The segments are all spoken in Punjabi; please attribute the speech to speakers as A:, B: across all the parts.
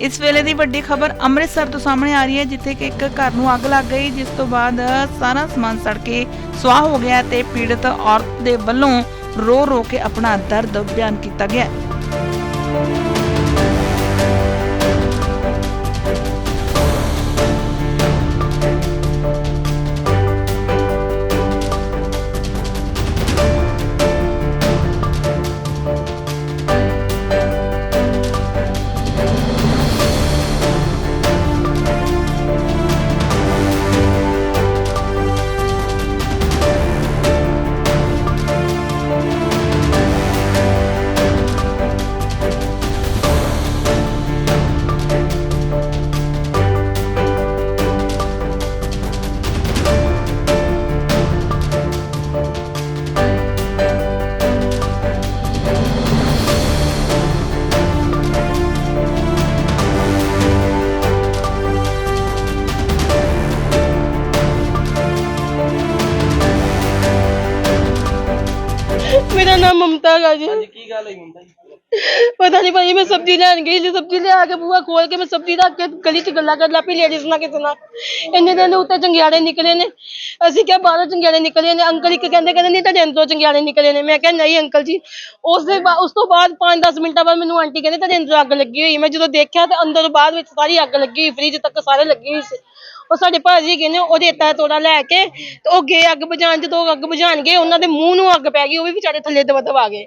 A: ਇਸ ਵੇਲੇ ਦੀ ਵੱਡੀ ਖਬਰ ਅੰਮ੍ਰਿਤਸਰ ਤੋਂ ਸਾਹਮਣੇ ਆ ਰਹੀ ਹੈ, ਜਿੱਥੇ ਕਿ ਇੱਕ ਘਰ ਨੂੰ ਅੱਗ ਲੱਗ ਗਈ, ਜਿਸ ਤੋਂ ਬਾਅਦ ਸਾਰਾ ਸਮਾਨ ਸੜ ਕੇ ਸੁਆਹ ਹੋ ਗਿਆ ਤੇ ਪੀੜਤ ਔਰਤ ਦੇ ਵੱਲੋਂ ਰੋ ਰੋ ਕੇ ਆਪਣਾ ਦਰਦ ਬਿਆਨ ਕੀਤਾ ਗਿਆ।
B: ਮਮਤਾ ਹੈਗਾ ਜੀ।
C: ਹਾਂਜੀ ਕੀ ਗੱਲ ਹੋਈ ਹੁੰਦਾ ਜੀ?
B: ਪਤਾ ਨਹੀਂ ਭਾਈ ਮੈਂ ਸਬਜ਼ੀ ਲੈਣ ਗਈ ਸੀ ਸਬਜ਼ੀ ਲਿਆ ਕੇ ਬੂਹਾ ਖੋਲ ਕੇ ਮੈਂ ਸਬਜ਼ੀ ਰੱਖ ਕੇ ਗਲੀ 'ਚ ਗੱਲਾਂ ਕਰਨ ਲੱਗ ਪਈ ਲੇਡੀਜ਼ ਨਾਲ ਕਿਸੇ ਨਾਲ। ਇੰਨੇ ਦਿਨ ਉੱਤੇ ਚੰਗਿਆੜੇ ਨਿਕਲੇ ਨੇ। ਅਸੀਂ ਕਿਹਾ ਬਾਹਰੋਂ ਚੰਗਿਆੜੇ ਨਿਕਲੇ ਨੇ ਅੰਕਲ ਇੱਕ ਕਹਿੰਦੇ ਕਹਿੰਦੇ ਨਹੀਂ ਤੁਹਾਡੇ ਅੰਦਰੋਂ ਚੰਗਿਆੜੇ ਨਿਕਲੇ ਨੇ। ਮੈਂ ਕਿਹਾ ਨਹੀਂ ਅੰਕਲ ਜੀ ਉਸ ਦੇ ਬਾ- ਉਸ ਤੋਂ ਬਾਅਦ 5-10 ਮਿੰਟਾਂ ਬਾਅਦ ਮੈਨੂੰ ਆਂਟੀ ਕਹਿੰਦੇ ਤੁਹਾਡੇ ਅੰਦਰੋਂ ਅੱਗ ਲੱਗੀ ਹੋਈ ਮੈਂ ਜਦੋਂ ਦੇਖਿਆ ਤੇ ਅੰਦਰ ਬਾਅਦ ਵਿੱਚ ਸਾਰੀ ਅੱਗ ਲੱਗੀ ਹੋਈ ਫ੍ਰਿਜ ਤੱਕ ਸਾਰੇ ਲੱਗੀ ਹੋਈ ਸੀ। ਉਹ ਸਾਡੇ ਭਾਜੀ ਗਏ ਨੇ ਉਹ ਰੇਤਾ ਤੋੜਾ ਲੈ ਕੇ ਤੇ ਉਹ ਗਏ ਅੱਗ ਬੁਝਾਉਣ ਜਦੋਂ ਅੱਗ ਬੁਝਾਉਣ ਗਏ ਉਹਨਾਂ ਦੇ ਮੂੰਹ ਨੂੰ ਅੱਗ ਪੈ ਗਈ ਉਹ ਵੀ ਵਿਚਾਰੇ ਥੱਲੇ ਦਬਾ ਦਬਾ ਗਏ।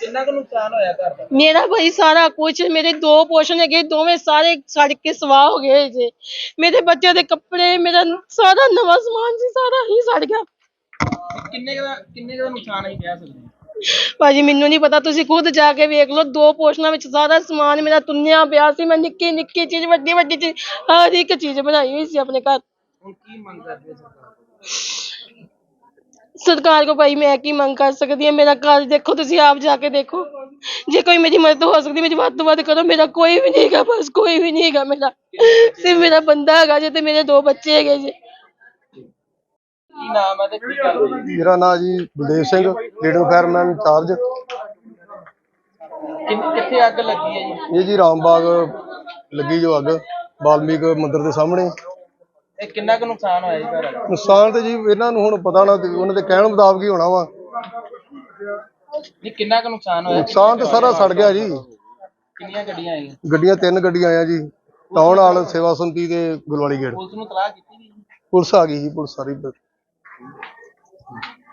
C: ਕਿੰਨਾ ਕੁ ਨੁਕਸਾਨ ਹੋਇਆ ਘਰ ਦਾ?
B: ਮੇਰਾ ਭਾਈ ਸਾਰਾ ਕੁਝ ਮੇਰੇ ਦੋ ਪੋਸ਼ਨ ਹੈਗੇ ਦੋਵੇਂ ਸਾਰੇ ਸੜ ਕੇ ਸਵਾਹ ਹੋ ਗਏ ਜੇ। ਮੇਰੇ ਬੱਚਿਆਂ ਦੇ ਕੱਪੜੇ ਮੇਰਾ ਸਾਰਾ ਨਵਾਂ ਸਮਾਨ ਸੀ ਸਾਰਾ ਹੀ ਸੜ ਗਿਆ।
C: ਕਿੰਨੇ ਕੁ ਦਾ ਕਿੰਨੇ ਕੁ ਦਾ ਨੁਕਸਾਨ ਅਸੀਂ ਕਹਿ ਸਕਦੇ ਹਾਂ?
B: ਭਾਜੀ ਮੈਨੂੰ ਨਹੀਂ ਪਤਾ ਤੁਸੀਂ ਖੁਦ ਜਾ ਕੇ ਵੇਖ ਲਓ ਦੋ ਪੋਸ਼ਨਾਂ ਵਿੱਚ ਸਾਰਾ ਸਮਾਨ ਮੇਰਾ ਤੁੰਨਿਆ ਪਿਆ ਸੀ ਮੈਂ ਨਿੱਕੀ ਨਿੱਕੀ ਚੀਜ਼ ਵੱਡੀ ਵੱਡੀ ਚੀਜ਼ ਹਰ ਇੱਕ ਚੀਜ਼ ਬਣਾਈ ਹੋਈ ਸੀ ਆਪਣੇ ਘਰ।
C: ਹੁਣ ਕੀ ਮੰਗ ਕਰਦੇ ਹੋ ਸਰਕਾਰ ਤੋਂ?
B: ਸਰਕਾਰ ਕੋ ਭਾਈ ਮੈਂ ਕੀ ਮੰਗ ਕਰ ਸਕਦੀ ਹਾਂ? ਮੇਰਾ ਘਰ ਦੇਖੋ ਤੁਸੀਂ ਆਪ ਜਾ ਕੇ ਦੇਖੋ। ਜੇ ਕੋਈ ਮੇਰੀ ਮਦਦ ਹੋ ਸਕਦੀ ਮੇਰੀ ਵੱਧ ਤੋਂ ਵੱਧ ਕਰੋ ਮੇਰਾ ਕੋਈ ਵੀ ਨਹੀਂ ਹੈਗਾ ਬਸ ਕੋਈ ਵੀ ਨਹੀਂ ਹੈਗਾ ਮੇਰਾ। ਸਿਰਫ ਮੇਰਾ ਬੰਦਾ ਹੈਗਾ ਜੇ ਤੇ ਮੇਰੇ ਦੋ ਬੱਚੇ ਹੈਗੇ ਜੀ।
C: ਕੀ ਨਾਮ ਹੈ ਤੇ ਕੀ ਗੱਲ ਹੋਈ?
D: ਮੇਰਾ ਨਾਮ ਜੀ Baldev Singh leader fireman incharge.
C: ਕਿੰਨ- ਕਿੱਥੇ ਅੱਗ ਲੱਗੀ ਹੈ ਜੀ?
D: ਇਹ ਜੀ ਰਾਮਬਾਗ ਲੱਗੀ ਜੋ ਅੱਗ ਬਾਲਮੀਕ ਮੰਦਿਰ ਦੇ ਸਾਹਮਣੇ।
C: ਇਹ ਕਿੰਨਾ ਕੁ ਨੁਕਸਾਨ ਹੋਇਆ ਜੀ ਘਰ? ਦਾ
D: ਨੁਕਸਾਨ ਤੇ ਜੀ ਇਹਨਾਂ ਨੂੰ ਹੁਣ ਪਤਾ ਨਾ ਤੇ ਉਹਨਾਂ ਦੇ ਕਹਿਣ ਮੁਤਾਬਕ ਹੀ ਹੋਣਾ ਵਾ।
C: ਕਿੰਨਾ ਕੁ ਨੁਕਸਾਨ ਹੋਇਆ?
D: ਨੁਕਸਾਨ ਤੇ ਸਾਰਾ ਸੜ ਗਿਆ ਜੀ।
C: ਕਿੰਨੀਆਂ ਗੱਡੀਆਂ ਆਈਆਂ?
D: ਗੱਡੀਆਂ ਤਿੰਨ ਗੱਡੀਆਂ ਆਇਆ ਜੀ। ਟਾਊਨ ਹਾਲ ਸੇਵਾ ਸੰਤੀ ਤੇ ਗੁਲਵਾਲੀ ਗੇਟ।
C: ਪੁਲਿਸ ਨੂੰ ਤਲਾਹ ਕੀਤੀ ਜੀ?
D: ਪੁਲਿਸ ਆ ਗਈ ਜੀ ਪੁਲਿਸ ਸਾਰੀ। Thank you.